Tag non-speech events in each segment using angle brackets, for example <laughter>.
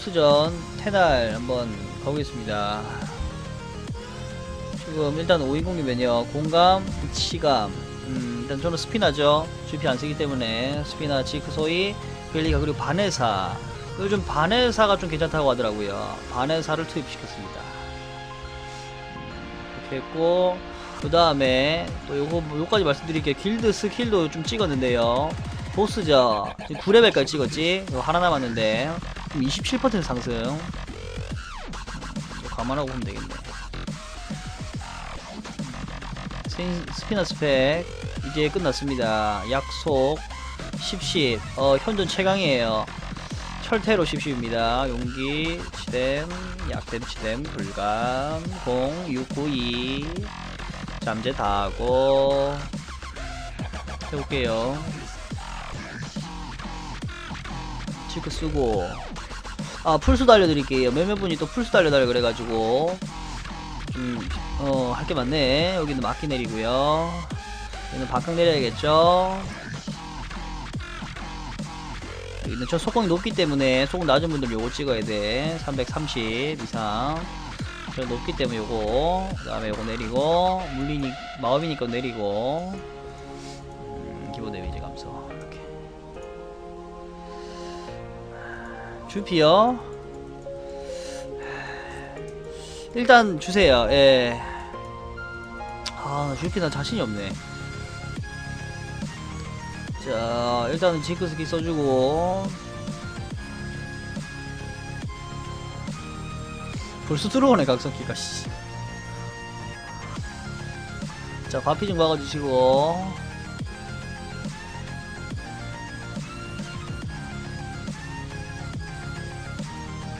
수전 테날 한번 가보겠습니다. 지금 일단 520이면요 공감, 치감. 음, 일단 저는 스피나죠. GP 안 쓰기 때문에 스피나, 지크 소이, 벨리가 그리고 바네사. 요즘 바네사가 좀 괜찮다고 하더라고요. 바네사를 투입시켰습니다. 음, 이렇게 했고 그 다음에 또 요거 요까지 말씀드릴게요. 길드 스킬도 좀 찍었는데요. 보스죠. 지금 9레벨까지 찍었지. 이거 하나 남았는데 27% 상승. 감안하고 보면 되겠네. 스피너 스펙 이제 끝났습니다. 약속 10십 어 현존 최강이에요. 철퇴로 10십입니다. 용기 치댐 약댐 치댐 불감 0692 잠재 다 하고 해볼게요. 치크 쓰고 아 풀수도 알려드릴게요. 몇몇 분이 또 풀수도 알려달라 그래가지고 좀어할 게 많네. 여기는 막기 내리고요. 여기는 박강 내려야겠죠. 여기는 저 속공이 높기 때문에 속공 낮은 분들 요거 찍어야 돼. 330 이상. 저 높기 때문에 요거. 그 다음에 요거 내리고 물리니 마법이니까 내리고. 음, 기본 데미지 감소. 이렇게. 주피요. 일단 주세요. 예. 아, 나 주피 나 자신이 없네. 자, 일단은 지크스키 써주고. 벌써 들어오네, 각성기가, 씨. 자, 바피 좀 박아주시고.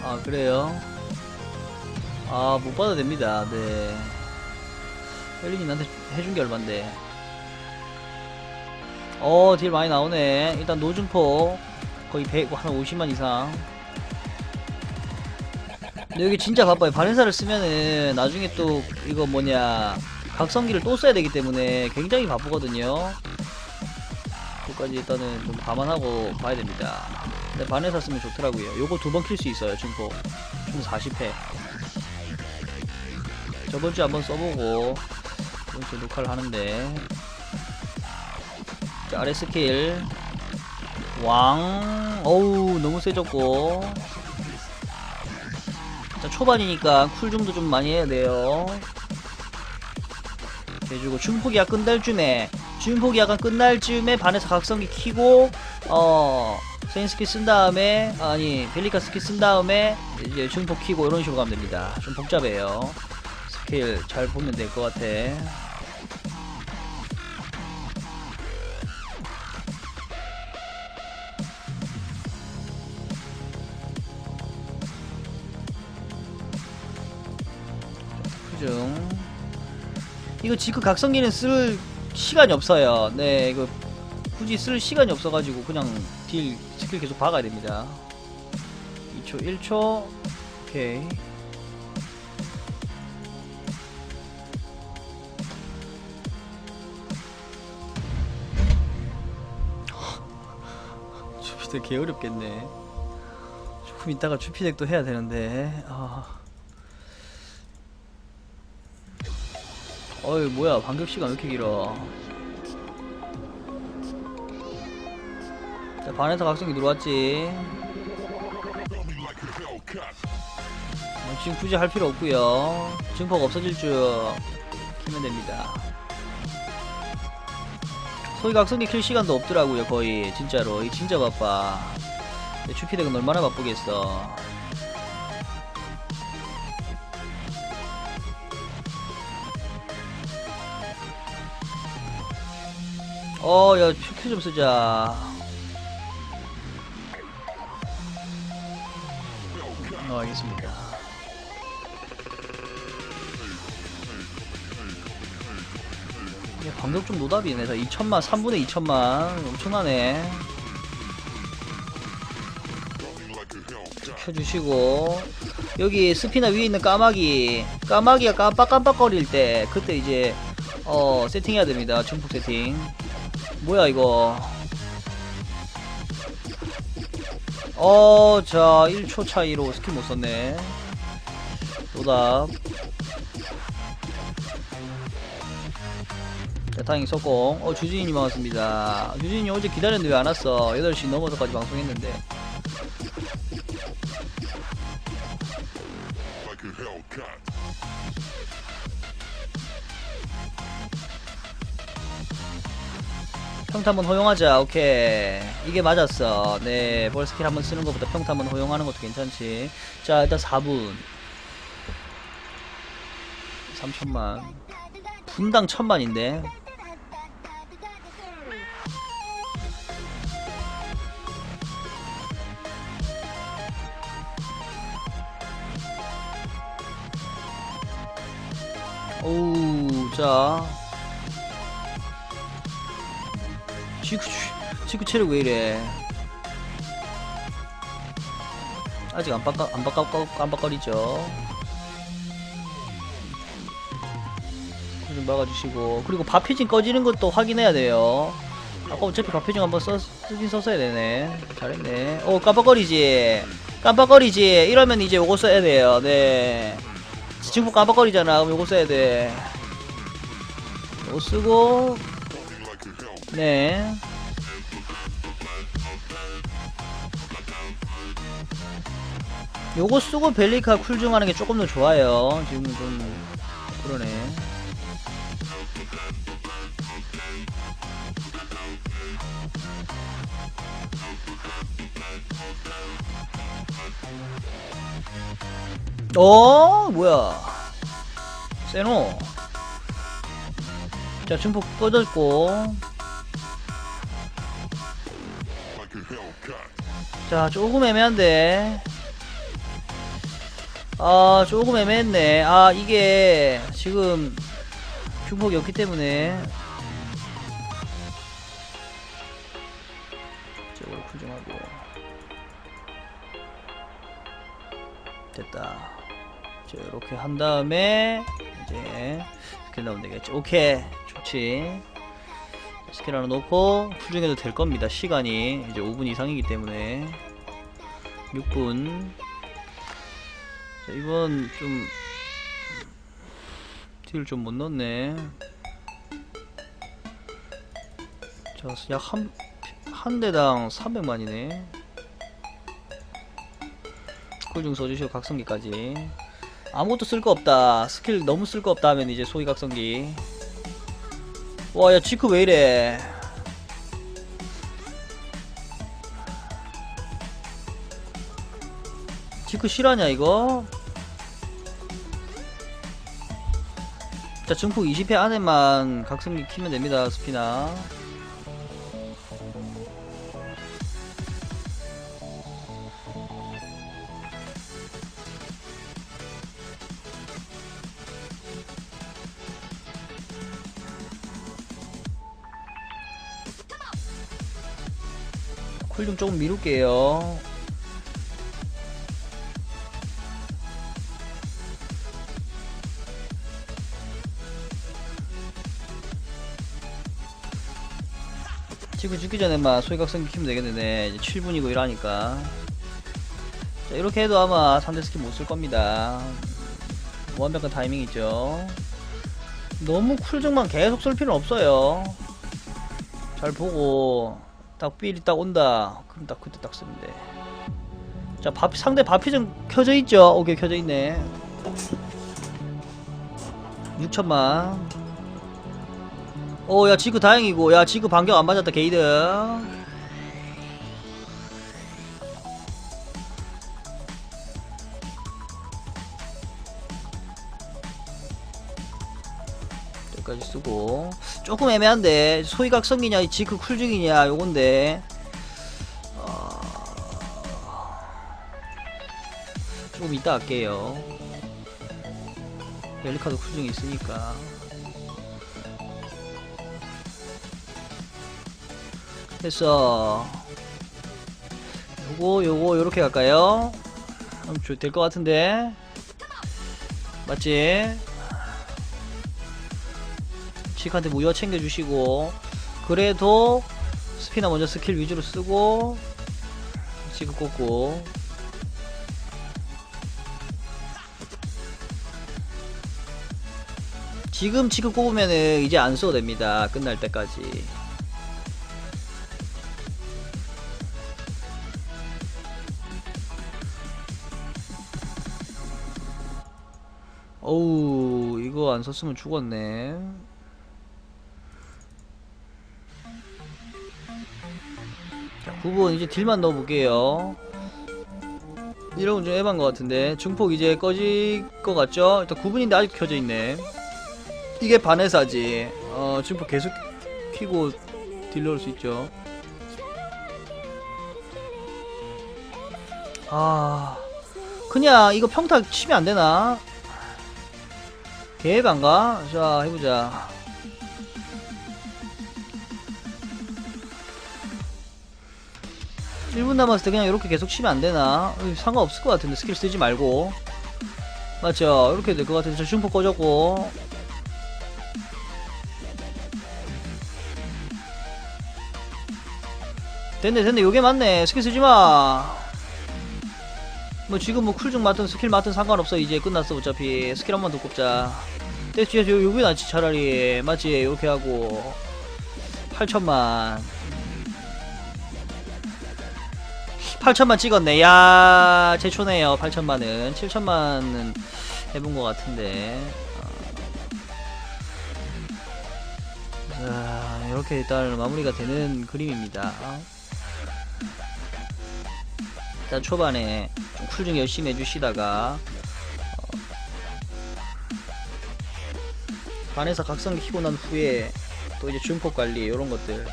아, 그래요? 아, 못 받아도 됩니다. 네. 헬린이 나한테 해준 게 얼만데. 어, 딜 많이 나오네. 일단 노준포. 거의 100, 한 50만 이상. 근데 여기 진짜 바빠요. 바렌사를 쓰면은 나중에 또 이거 뭐냐. 각성기를 또 써야 되기 때문에 굉장히 바쁘거든요. 그까지 일단은 좀 감안하고 봐야 됩니다. 근데 바렌사 쓰면 좋더라고요. 요거 두 번 킬 수 있어요, 준포. 총 40회. 저번 주에 한번 써보고 이번 주에 녹화를 하는데 자, 아래 스킬 왕 어우 너무 세졌고 자 초반이니까 쿨중도 좀 많이 해야 돼요. 해주고 중폭이 약 끝날 쯤에 중폭이 약간 끝날 쯤에 반에서 각성기 키고 어 세인 스킬 쓴 다음에 아니 벨리카 스킬 쓴 다음에 이제 중폭 키고 이런 식으로 가면 됩니다. 좀 복잡해요. 스킬 잘 보면 될 것 같아. 이거 지금 각성기는 쓸 시간이 없어요. 네, 이거 굳이 쓸 시간이 없어가지고 그냥 딜 스킬 계속 박아야 됩니다. 2초, 1초, 오케이. <laughs> 주피덱 개 어렵겠네. 조금 이따가 주피덱도 해야 되는데. 아. 어이 뭐야 반격 시간 왜 이렇게 길어? 자 반에서 각성기 들어왔지. 어, 지금 굳이 할 필요 없고요. 증폭 없어질 줄 키면 됩니다. 소위 각성기 킬 시간도 없더라고요 거의 진짜로 이 진짜 바빠 근데 주피덱은 얼마나 바쁘겠어 어야 큐좀 쓰자 어 알겠습니다 이게 방금 좀 노답이네. 자, 2천만, 3분의 2천만. 엄청나네. 켜주시고. 여기 스피너 위에 있는 까마귀. 까마귀가 깜빡깜빡거릴 때, 그때 이제, 어, 세팅해야 됩니다. 중폭 세팅. 뭐야 이거 어, 자, 1초 차이로 스킬 못 썼네. 도답. 대탕이 석공 어, 주진이님 반갑습니다. 주진이 어제 기다렸는데 왜 안 왔어? 8시 넘어서까지 방송했는데. 평타 한번 허용하자. 오케이. 이게 맞았어. 네. 볼 스킬 한번 쓰는 것보다 평타 한번 허용하는 것도 괜찮지. 자, 일단 4분. 3천만. 분당 천만인데. 오우, 자. 지구, 지구 체력 왜 이래? 아직 안 바꿔, 안 바꿔, 깜빡거리죠. 좀 막아주시고. 그리고 바피진 꺼지는 것도 확인해야 돼요. 아까 어차피 바피진 한번 써, 쓰긴 썼어야 되네. 잘했네. 오, 깜빡거리지. 깜빡거리지. 이러면 이제 요거 써야 돼요. 네. 지금 깜빡거리잖아. 그럼 요거 써야 돼. 요거 쓰고, 네. 요거 쓰고 벨리카 쿨중 하는 게 조금 더 좋아요. 지금 좀 그러네. 어 뭐야 세노 자 증폭 꺼졌고 자 조금 애매한데. 아 조금 애매했네. 아 이게 지금 중폭이 없기 때문에. 저걸 쿨중하고. 됐다. 자 이렇게 한 다음에 이제 스킬 나오면 되겠지. 오케이. 좋지 스킬 하나 놓고 풀중해도 될 겁니다. 시간이 이제 5분 이상이기 때문에 6분. 자, 이번 좀 딜을 좀 못 넣었네. 자, 약 한, 한 대당 300만이네. 쿨중 써주시고 각성기까지. 아무것도 쓸 거 없다. 스킬 너무 쓸 거 없다 하면 이제 소위 각성기. 와, 야, 지크 왜 이래? 지크 실화냐, 이거? 자, 증폭 20회 안에만 각성기 키면 됩니다, 스피나. 쿨좀 조금 미룰게요. 지구 죽기 전에만 소위각성기 키면 되겠네. 이제 7분이고 이러니까. 자, 이렇게 해도 아마 상대 스킬 못 쓸 겁니다. 완벽한 타이밍이죠. 너무 쿨증만 계속 쓸 필요는 없어요. 잘 보고 딱 삘이 딱 온다. 그럼 딱 그때 딱 쓰면 돼자 상대 바피전 켜져 있죠? 오케이 켜져 있네. 6천만. 오야 지그 다행이고. 야 지그 반격 안 맞았다 게이드 조금 애매한데 소위각성기냐 이 지크 쿨중이냐 요건데. 어... 조금 이따 할게요. 벨리카도 쿨중이 있으니까. 됐어. 요거 요거 요렇게 갈까요? 될것 같은데. 맞지? 지크한테 무효 챙겨주시고 그래도 스피너 먼저 스킬 위주로 쓰고 지금 꽂고. 지금 지금 꼽으면은 이제 안 써도 됩니다. 끝날 때까지. 어우 이거 안 썼으면 죽었네 9번 이제 딜만 넣어볼게요 이러면 좀 에반 것 같은데 중폭 이제 꺼질 것 같죠? 일단 9분인데 아직 켜져 있네 이게 반해사지 어 중폭 계속 키고 딜 넣을 수 있죠 아 그냥 이거 평타 치면 안 되나? 개반가? 자 해보자 1분 남았을 때 그냥 이렇게 계속 치면 안 되나? 어이, 상관없을 것 같은데 스킬 쓰지 말고. 맞죠? 이렇게 될 것 같은데 저 슈퍼 꺼졌고. 됐네 됐네. 요게 맞네. 스킬 쓰지마. 뭐 지금 뭐 쿨중 맡든 스킬 맡든 상관없어. 이제 끝났어 어차피. 스킬 한 번 더 꼽자. 요 요게 낫지 차라리. 맞지? 요렇게 하고. 8천만 8천만 찍었네. 야, 제초네요. 8천만은. 7천만은 해본 것 같은데. 어. 자, 이렇게 일단 마무리가 되는 그림입니다. 일단 초반에 좀 쿨중 열심히 해주시다가 어, 반에서 각성기 키고 난 후에 또 이제 중폭 관리 이런 것들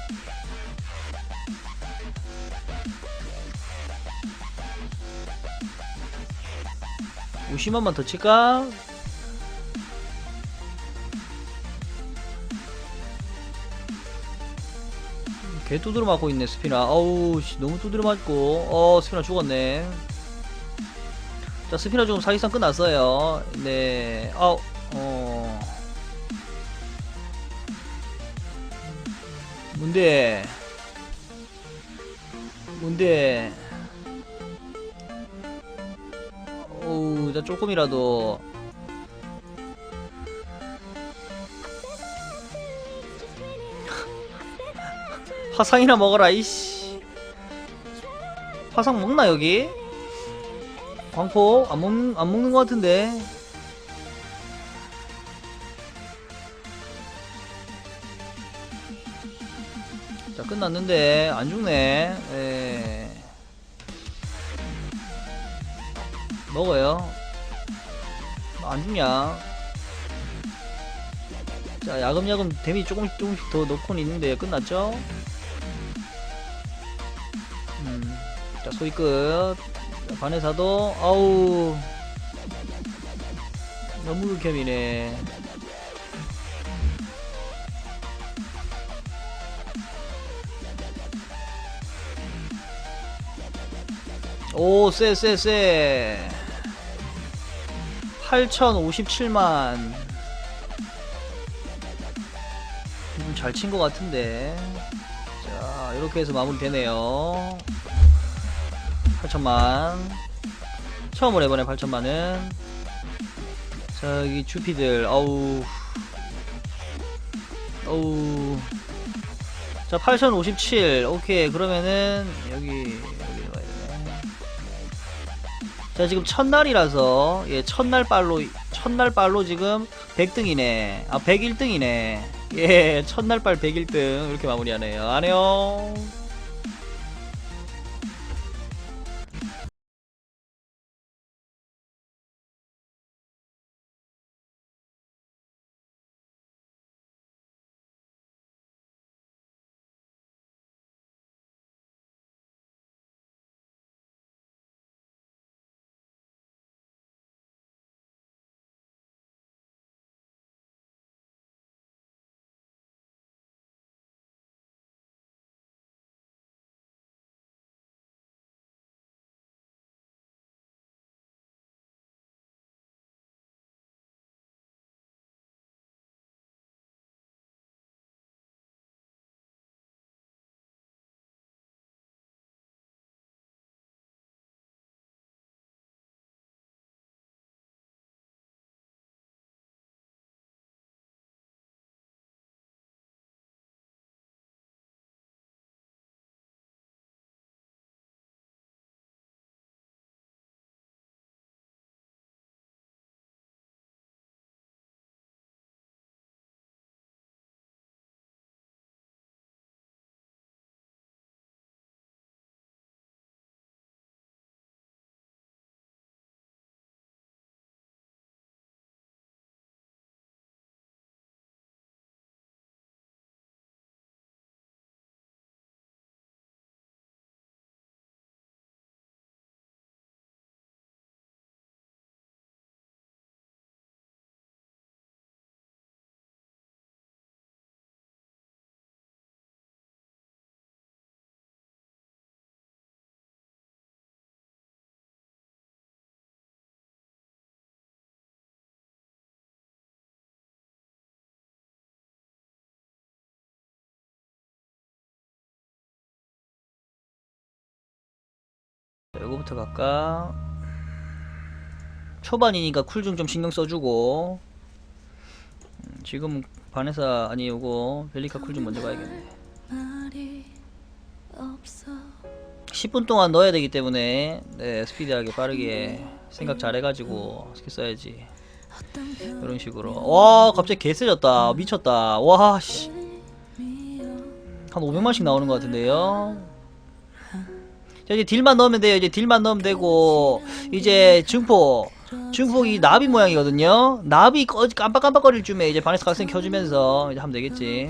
50만만 더 칠까? 개 두드려 맞고 있네 스피나. 어우 씨, 너무 두드려 맞고. 어 스피나 죽었네. 자 스피나 지금 사기상 끝났어요. 네. 어, 어. 뭔데 뭔데 나 조금이라도 <laughs> 화상이나 먹어라 이씨 화상 먹나 여기? 광포 안, 먹, 안 먹는 것 같은데 자 끝났는데 안 죽네 예. 먹어요. 안 죽냐? 자, 야금야금 데미 조금씩 조금씩 더 넣고는 있는데 끝났죠? 음, 자, 소위 끝. 자, 반에사도, 아우. 너무 극혐이네. 오, 쎄, 쎄, 쎄. 8057만. 음, 잘친 것 같은데. 자, 이렇게 해서 마무리 되네요. 8천만. 처음으로 이번에 8천만은. 자, 여기 주피들, 어우. 어우. 자, 8057. 오케이. 그러면은, 여기. 자, 지금 첫날이라서, 예, 첫날 빨로, 첫날 빨로 지금 100등이네. 아, 101등이네. 예, 첫날 빨 101등. 이렇게 마무리하네요. 안녕. 요거부터 갈까? 초반이니까 쿨중 좀 신경 써주고. 음, 지금 반에서 아니 요거 벨리카 쿨중 먼저 없어 10분 동안 넣어야 되기 때문에 네 스피디하게 빠르게 생각 잘 해가지고 스킬 써야지. 이런 식으로. 와 갑자기 개 세졌다. 미쳤다. 와씨. 한 500만씩 나오는 것 같은데요. 자 이제 딜만 넣으면 돼요. 이제 딜만 넣으면 되고 이제 증폭 증폭이 나비 모양이거든요. 나비 꺼- 깜빡깜빡거릴 쯤에 이제 반에서 각성 켜주면서 이제 하면 되겠지.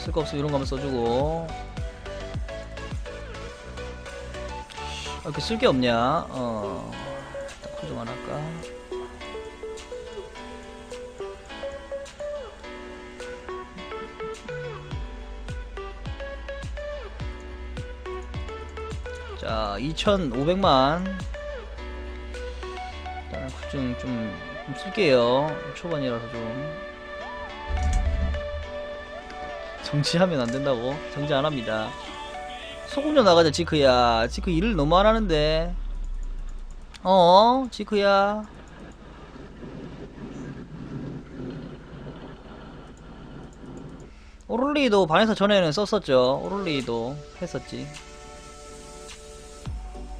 쓸 거 없으면 이런 거 한번 써주고. 아, 이렇게 쓸게 없냐? 어. 쿨좀 안 할까? 자, 2,500만. 일단 좀, 좀, 좀 쓸게요. 초반이라서 좀. 정지하면 안 된다고? 정지 안 합니다. 소금 좀 나가자, 지크야. 지크 일을 너무 안 하는데. 어, 지크야. 오롤리도 반에서 전에는 썼었죠. 오롤리도 했었지.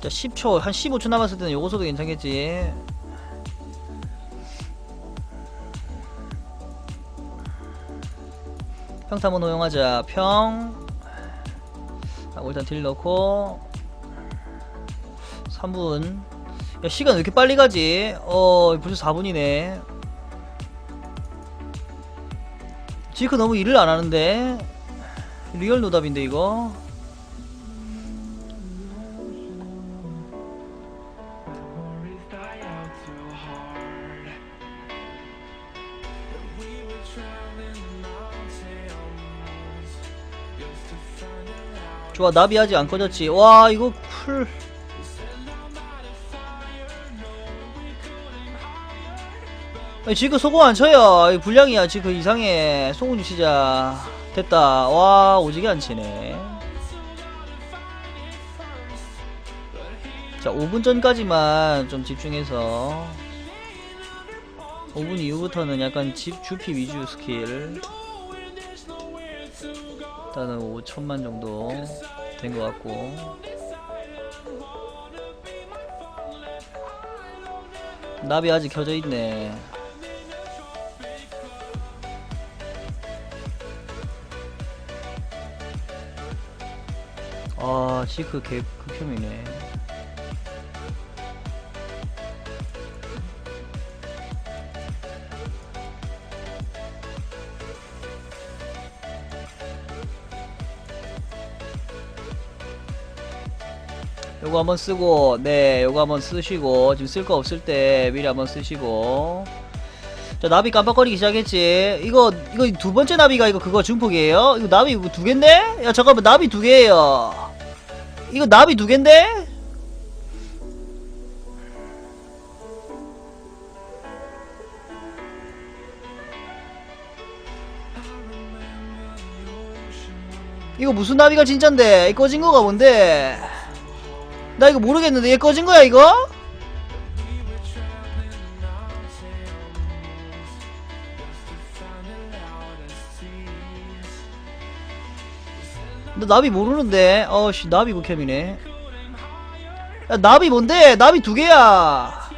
자 10초 한 15초 남았을 때는 요거 써도 괜찮겠지. 평타문 허용하자. 평. 하고 일단 딜 넣고. 3분. 야 시간 왜 이렇게 빨리 가지? 어 벌써 4분이네. 지크 너무 일을 안 하는데. 리얼 노답인데 이거 좋아 나비 아직 안 꺼졌지. 와 이거 쿨 아니, 지금 소금 안 쳐요. 이 불량이야 지금 이상해. 소금 좀 치자 됐다. 와 오지게 안 치네. 자 5분 전까지만 좀 집중해서. 5분 이후부터는 약간 집 주피 위주 스킬 일단은 5천만 정도 된 것 같고. 나비 아직 켜져 있네. 아 시크 개 극혐이네 요거 한번 쓰고 네 요거 한번 쓰시고 지금 쓸 거 없을 때 미리 한번 쓰시고. 자 나비 깜빡거리기 시작했지. 이거 이거 두 번째 나비가 이거 그거 중폭이에요? 이거 나비 이거 두 갠데? 야 잠깐만 나비 두 개예요. 이거 나비 두 갠데? 이거 무슨 나비가 진짠데? 이 꺼진 거가 뭔데 나 이거 모르겠는데 얘 꺼진 거야 이거? 나 나비 모르는데? 어씨 나비 극혐이네. 야 나비 뭔데? 나비 두 개야.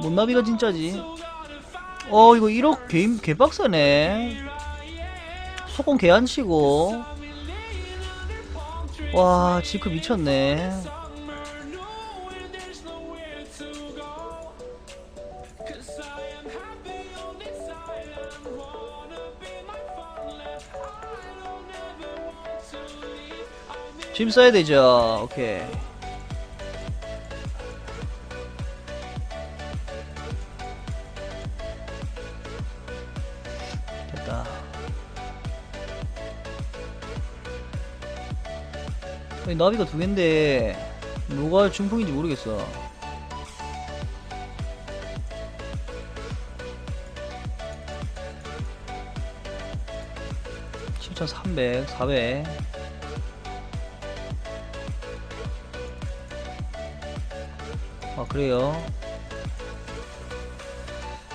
뭔 나비가 진짜지? 어 이거 1억 개, 개빡세네. 소금 개안 치고 와 지크 미쳤네. 짐 써야 되죠. 오케이 나비가 두 갠데 뭐가 중풍인지 모르겠어. 7300 400아 그래요?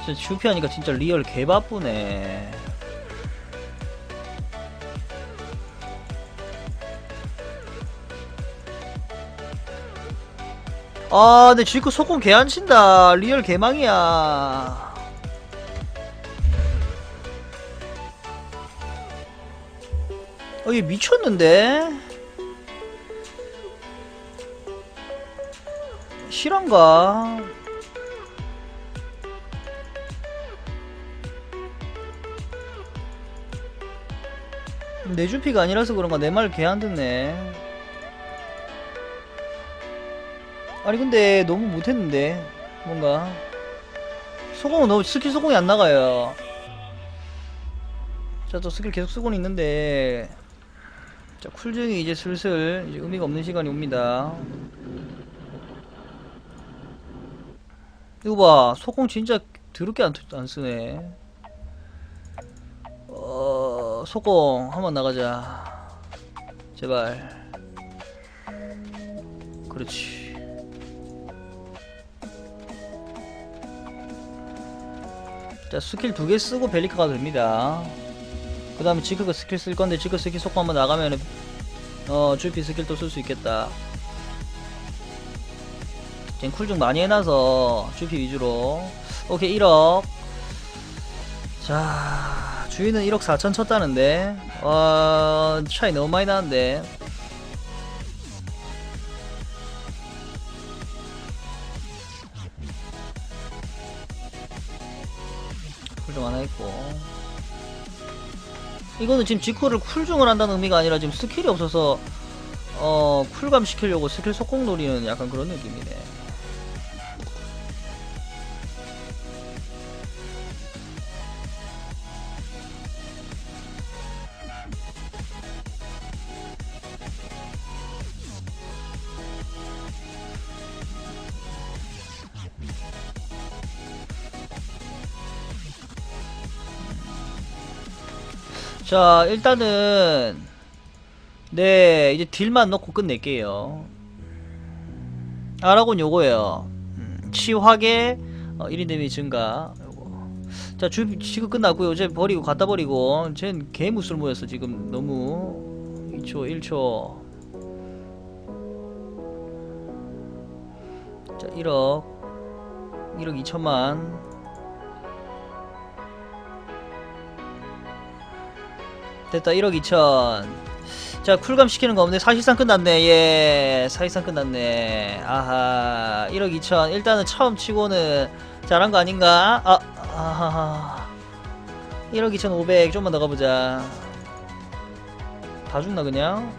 진짜 주피 하니까 진짜 리얼 개바쁘네 아 근데 주이코 속공 개 안 친다 리얼 개망이야 어, 얘 미쳤는데? 실한가? 내 주피가 아니라서 그런가 내 말 개 안 듣네. 아니 근데 너무 못했는데 뭔가 소공은 너무 스킬 소공이 안 나가요. 자, 또 스킬 계속 쓰고는 있는데 자, 쿨증이 이제 슬슬 이제 의미가 없는 시간이 옵니다. 이거 봐, 소공 진짜 더럽게 안, 안 쓰네. 어, 소공 한번 나가자. 제발. 그렇지. 자, 스킬 두 개 쓰고 벨리카가 됩니다. 그 다음에 지크가 스킬 쓸 건데 지크 스킬 속고 한번 나가면은 어 주피 스킬 또 쓸 수 있겠다. 지금 쿨좀 많이 해놔서 주피 위주로. 오케이 1억. 자 주인은 1억 4천 쳤다는데. 와 차이 너무 많이 나는데 좀 하나 했고 이거는 지금 지코를 쿨중을 한다는 의미가 아니라 지금 스킬이 없어서 어 쿨감 시키려고 스킬 속공 노리는 약간 그런 느낌이네. 자 일단은 네 이제 딜만 넣고 끝낼게요. 아라곤 요거예요. 음, 치화계 어, 1인 데미 증가. 요거. 자 주, 지금 끝났고요. 이제 버리고 갖다 버리고. 쟨 개무술 모였어 지금 너무 2초 1초. 자 1억. 1억 2천만 됐다 1억 2천. 자 쿨감 시키는 거 없네. 사실상 끝났네. 예 사실상 끝났네. 아하 1억 2천. 일단은 처음 치고는 잘한 거 아닌가? 아 아하하. 1억 2천 5백. 좀만 더 가보자. 다 죽나 그냥?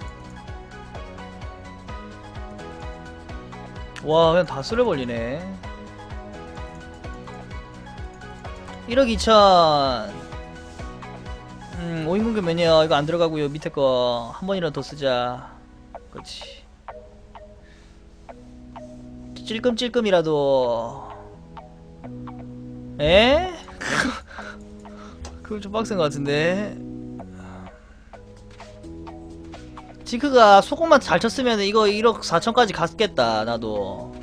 와 그냥 다 쓸어버리네. 1억 2천 음, 5인 공격 메뉴 이거 안 들어가고요. 밑에 거 한 번이라도 더 쓰자. 그렇지. 찔끔찔끔이라도. 에? <laughs> 그거 좀 빡센 것 같은데. 지크가 소금만 잘 쳤으면 이거 1억 4천까지 갔겠다. 나도.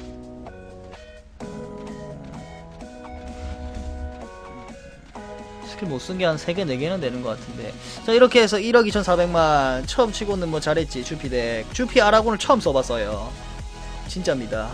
스킬 못 쓴 게 한 3개, 4개는 되는 것 같은데. 자, 이렇게 해서 1억 2,400만. 처음 치고는 뭐 잘했지, 주피 덱. 주피 아라곤을 처음 써봤어요. 진짜입니다.